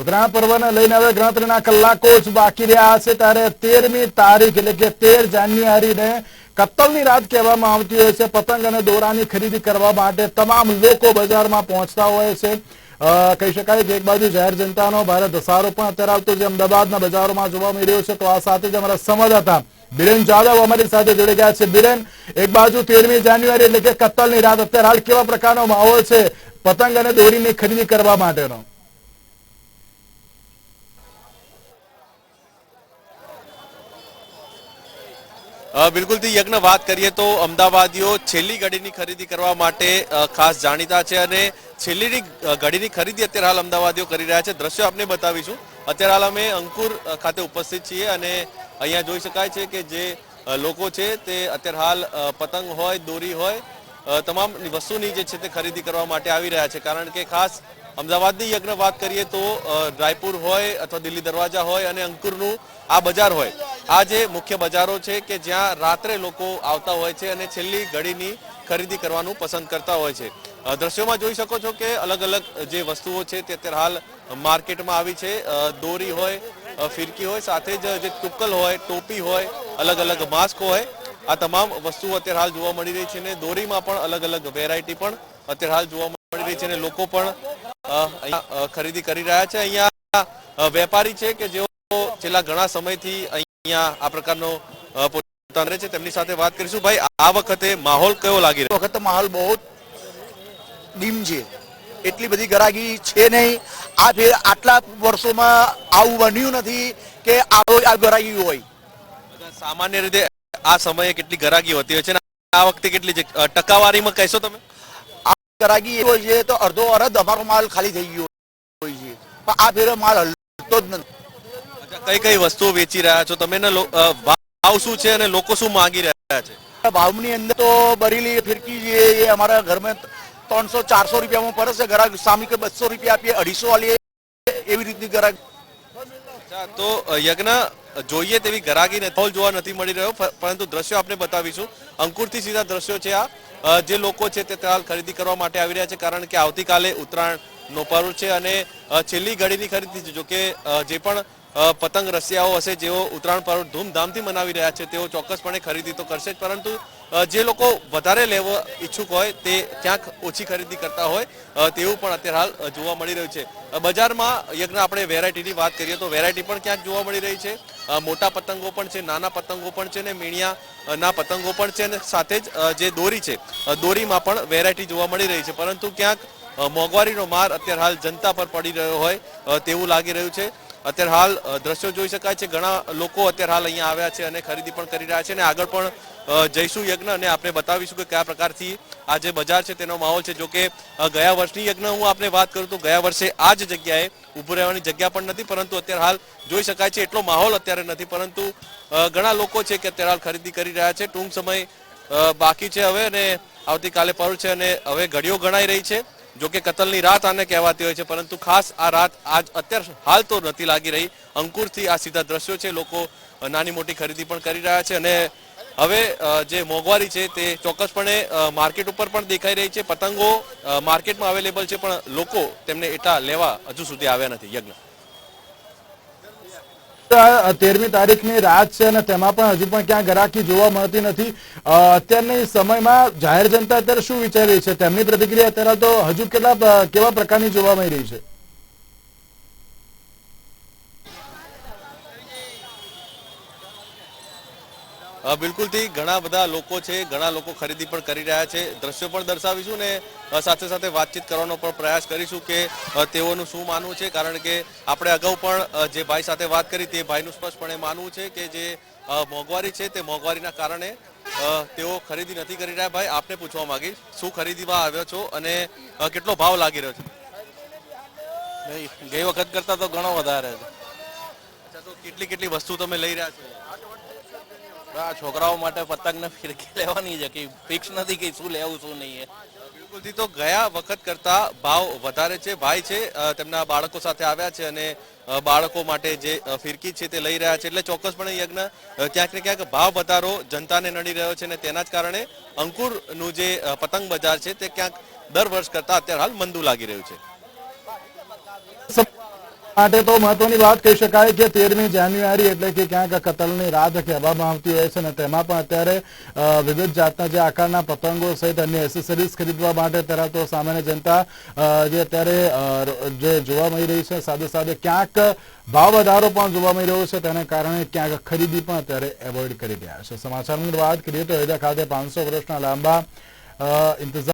ઉત્તરાયણ પર્વને લઈને હવે ગણતરીના કલાકો જ બાકી રહ્યા છે. ત્યારે તેરમી તારીખ એટલે કે તેર જાન્યુઆરીને કત્તલની રાત કહેવામાં આવતી હોય છે. પતંગ અને દોરાની ખરીદી કરવા માટે તમામ લોકો બજારમાં પહોંચતા હોય છે. કહી શકાય કે એક બાજુ જાહેર જનતાનો ભારે ધસારો પણ અત્યારે આવતો જે અમદાવાદના બજારોમાં જોવા મળી રહ્યો છે. તો આ સાથે જ અમારા સંવાદદાતા બિરેન જાદવ અમારી સાથે જોડી ગયા છે. બિરેન, એક બાજુ તેરમી જાન્યુઆરી એટલે કે કત્તલની રાત. અત્યારે હાલ કેવા પ્રકારનો માહોલ છે? પતંગ અને દોરીની ખરીદી કરવા માટેનો. બિલકુલથી યજ્ઞ વાત કરીએ તો અમદાવાદીઓ છેલ્લી ઘડીની ખરીદી કરવા માટે ખાસ જાણીતા છે અને છેલ્લીની ઘડીની ખરીદી અત્યારે હાલ અમદાવાદીઓ કરી રહ્યા છે. દ્રશ્યો આપને બતાવીશું. અત્યારે હાલ અમે અંકુર ખાતે ઉપસ્થિત છીએ અને અહીંયા જોઈ શકાય છે કે જે લોકો છે તે અત્યારે હાલ પતંગ હોય, દોરી હોય તમામ વસ્તુની જે છે તે ખરીદી કરવા માટે આવી રહ્યા છે. કારણ કે ખાસ અમદાવાદની યજ્ઞ વાત કરીએ તો રાયપુર હોય અથવા દિલ્હી દરવાજા હોય અને અંકુરનું આ બજાર હોય આ જે મુખ્ય બજારો છે કે જ્યાં રાત્રે લોકો આવતા હોય છે અને છેલ્લી ઘડીની ખરીદી કરવાનું પસંદ કરતા હોય છે. દ્રશ્યોમાં જોઈ શકો છો કે અલગ અલગ જે વસ્તુઓ છે તે અત્યારે હાલ માર્કેટમાં આવી છે. દોરી હોય ફિરકી હોય, સાથે જ જે ટુક્કલ હોય, ટોપી હોય, અલગ અલગ માસ્ક હોય, આ તમામ વસ્તુઓ અત્યારે હાલ જોવા મળી રહી છે અને દોરીમાં પણ અલગ અલગ વેરાયટી પણ અત્યારે હાલ જોવા મળી રહી છે અને લોકો પણ અહીંયા ખરીદી કરી રહ્યા છે. અહીંયા વેપારી છે કે જેઓ છેલ્લા ઘણા સમયથી અહીંયા આ પ્રકારનો પોતાને છે. તેમની સાથે વાત કરીશું. ભાઈ આ વખતે માહોલ કયો લાગી રહ્યો? વખત માહોલ બહુ ડીમ છે. એટલી બધી ગરાગી છે નહીં. આ ફેર આટલા વર્ષોમાં આવું બન્યું નથી કે આવો આ ગરાગી હોય. સામાન્ય રીતે આ સમયે કેટલી ગરાગી હોતી હોય છે આ વખતે કેટલી છે? ટકાવારીમાં કહેશો તમે? આ ગરાગી હોય છે તો અડધો અડધ અમારો માલ ખાલી થઈ ગયો હોય છે. પણ આ ફેર માલ હલતો જ નથી. કઈ કઈ વસ્તુઓ વેચી રહ્યા છો? તમે ભાવ શું છે અને લોકો શું માંગી રહ્યા છે? ભાવની અંદર તો બરેલી ફિરકી જે એ અમારા ઘરમાં ત્રણસો ચારસો રૂપિયામાં પડે છે. ગરાગ સામી કે બસો રૂપિયા આપીએ અઢીસો વાળી એવી રીતની ગરાગ તો યજ્ઞ જોઈએ તેવી ગરાગી નથી જોવા નથી મળી રહ્યો પરંતુ દ્રશ્યો આપણે બતાવીશું. અંકુરથી સીધા દ્રશ્યો છે આ. જે લોકો છે તે હાલ ખરીદી કરવા માટે આવી રહ્યા છે કારણ કે આવતીકાલે ઉત્તરાયણનો પર્વ છે અને છેલ્લી ઘડીની ખરીદી છે. જોકે કે જે પણ પતંગ રસિયાઓ હશે, જેઓ ઉત્તરાયણ પર્વ ધૂમધામથી મનાવી રહ્યા છે, તેઓ ચોક્કસપણે ખરીદી તો કરશે જ. પરંતુ જે લોકો વધારે લેવા ઈચ્છુક હોય, તે ક્યાંક ઓછી ખરીદી કરતા હોય તેવું પણ અત્યારે હાલ જોવા મળી રહ્યું છે. બજારમાં યજ્ઞ આપણે વેરાયટીની વાત કરીએ તો વેરાયટી પણ ક્યાંક જોવા મળી રહી છે. મોટા પતંગો પણ છે, નાના પતંગો પણ છે ને મીણિયા ના પતંગો પણ છે અને સાથે જ જે દોરી છે દોરીમાં પણ વેરાયટી જોવા મળી રહી છે. પરંતુ ક્યાંક મોંઘવારીનો માર અત્યારે હાલ જનતા પર પડી રહ્યો હોય તેવું લાગી રહ્યું છે. અત્યારે હાલ દ્રશ્યો જોઈ શકાય છે, ઘણા લોકો અત્યારે હાલ અહીંયા આવ્યા છે અને ખરીદી પણ કરી રહ્યા છે અને આગળ પણ જઈશું યજ્ઞ અને આપણે બતાવીશું કે કયા પ્રકારથી આ જે બજાર છે તેનો માહોલ છે. જો કે ગયા વર્ષની યજ્ઞ હું આપણે વાત કરું તો ગયા વર્ષે આ જ જગ્યાએ ઊભું રહેવાની જગ્યા પણ નથી, પરંતુ અત્યારે હાલ જોઈ શકાય છે એટલો માહોલ અત્યારે નથી. પરંતુ ઘણા લોકો છે કે અત્યારે હાલ ખરીદી કરી રહ્યા છે. ટૂંક સમય બાકી છે હવે અને આવતીકાલે પર્વ છે અને હવે ઘડીઓ ગણાઈ રહી છે. જો કે કતલની રાત આને કહેવાતી હોય છે, પરંતુ ખાસ આ રાત આજ અત્યાર હાલ તો નથી લાગી રહી. અંકુરથી આ સીધા દ્રશ્યો છે, લોકો નાની મોટી ખરીદી પણ કરી રહ્યા છે અને હવે જે મોંઘવારી છે તે ચોક્કસપણે માર્કેટ ઉપર પણ દેખાઈ રહી છે. પતંગો માર્કેટમાં અવેલેબલ છે, પણ લોકો તેમને એટલા લેવા હજુ સુધી આવ્યા નથી. યજ્ઞ. તેરમી તારીખની રાત છે અને તેમાં પણ હજુ પણ ક્યાં ગરાકી જોવા મળતી નથી. અત્યારની સમયમાં જાહેર જનતા અત્યારે શું વિચારી રહી છે? તેમની પ્રતિક્રિયા અત્યારે તો હજુ કેટલા કેવા પ્રકારની જોવા મળી રહી છે? બિલકુલથી ઘણા બધા લોકો છે ઘણા લોકો ખરીદી પણ કરી રહ્યા છે. દ્રશ્યો પણ દર્શાવીશું ને સાથે સાથે વાતચીત કરવાનો પણ પ્રયાસ કરીશું કે તેઓનું શું માનવું છે. કારણ કે આપણે અગાઉ પણ જે ભાઈ સાથે વાત કરી તે ભાઈનું સ્પષ્ટપણે માનવું છે કે જે મોંઘવારી છે તે મોંઘવારીના કારણે તેઓ ખરીદી નથી કરી રહ્યા. ભાઈ આપને પૂછવા માંગીશ શું ખરીદીમાં આવ્યો છો અને કેટલો ભાવ લાગી રહ્યો છે? ગઈ વખત કરતા તો ઘણો વધારે છે અચ્છા તો કેટલી કેટલી વસ્તુ તમે લઈ રહ્યા છો? આ છોકરાઓ માટે પતંગ ને ફિરકી લેવાની છે કે ફિક્સ નથી કે શું લેવું શું નહીં એ. બિલકુલથી તો ગયા વખત કરતા ભાવ વધારે છે ભાઈ છે તેમના બાળકો સાથે આવ્યા છે અને બાળકો માટે જે ફિરકી છે તે લઈ રહ્યા છે. એટલે ચોક્કસપણે યજ્ઞ ક્યાંક ને ક્યાંક ભાવ વધારો જનતાને નડી રહ્યો છે અને તેના જ કારણે અંકુરનું જે પતંગ બજાર છે તે ક્યાંક દર વર્ષ કરતા અત્યારે હાલ મંદુ લાગી રહ્યું છે. માટે તો મહત્વની વાત કહી શકાય કે તેરમી જાન્યુઆરી એટલે કે ક્યાંક કતલની રાત કહેવામાં આવતી હોય છે અને તેમાં પણ અત્યારે વિવિધ જાતના જે આકારના પતંગો સહિત અન્ય એસેસરીઝ ખરીદવા માટે અત્યારે તો સામાન્ય જનતા જે અત્યારે જે જોવા મળી રહી છે સાથે સાથે ક્યાંક ભાવ વધારો પણ જોવા મળી રહ્યો છે, તેને કારણે ક્યાંક ખરીદી પણ અત્યારે એવોઇડ કરી રહ્યા છે. સમાચારની વાત કરીએ તો હૈદરા ખાતે પાંચસો વર્ષના લાંબા ઇંતજાર